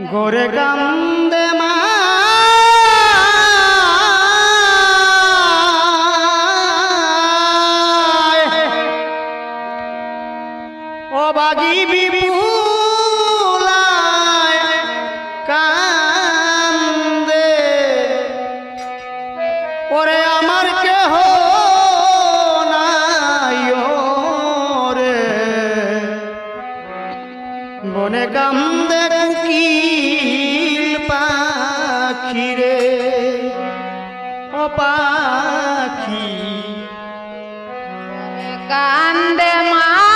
গোরে কান্দে মা। ও বাগি বিবি। পাখি রে ও পাখি। কান্দে মা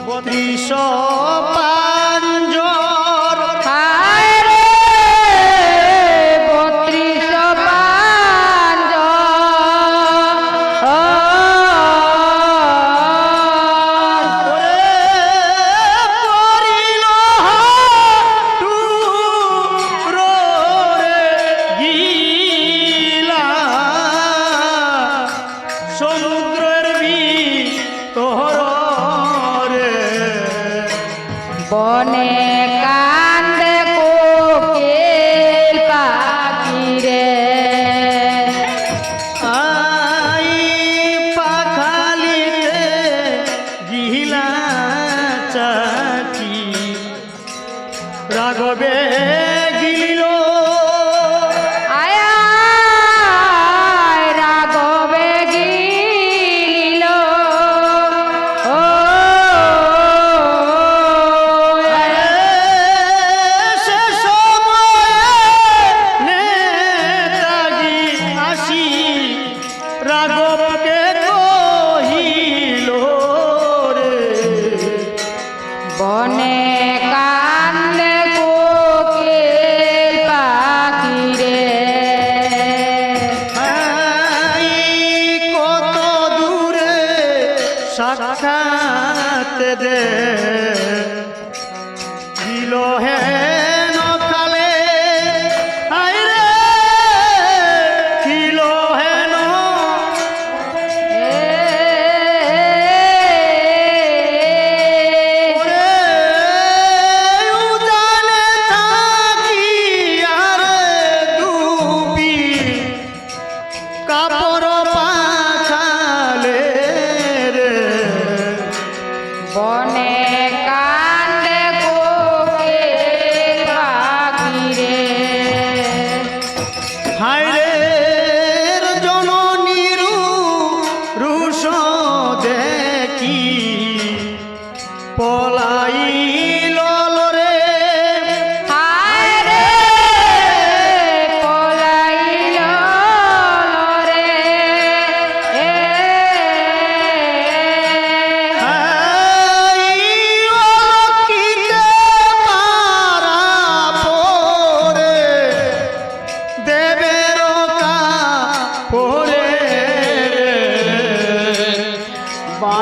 বত্রিশ পা রাগবকে কহিল রে। বনে কোকে সাক্ষাৎ দে। ছিল হ্যাঁ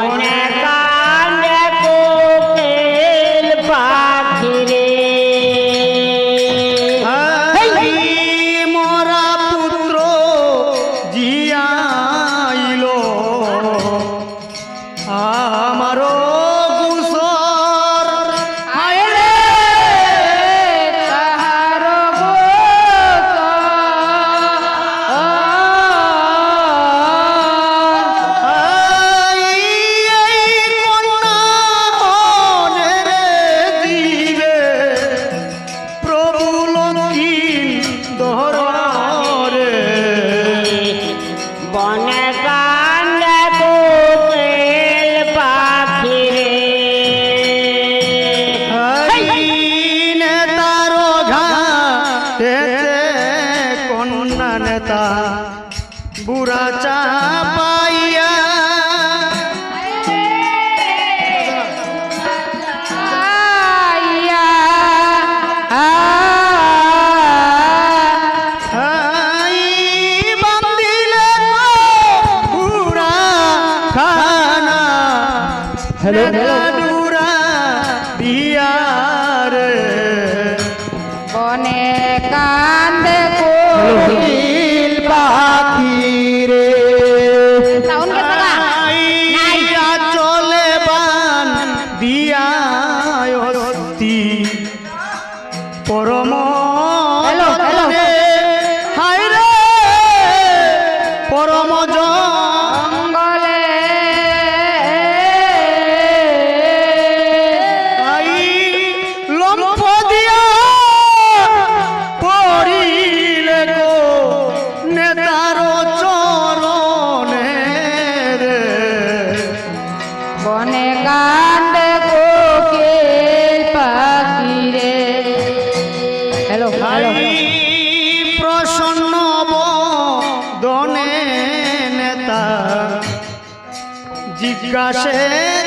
মনে কা বুড়া চাপাইয়া। আইয়া আ হাই আয়ো জিজ্ঞাসে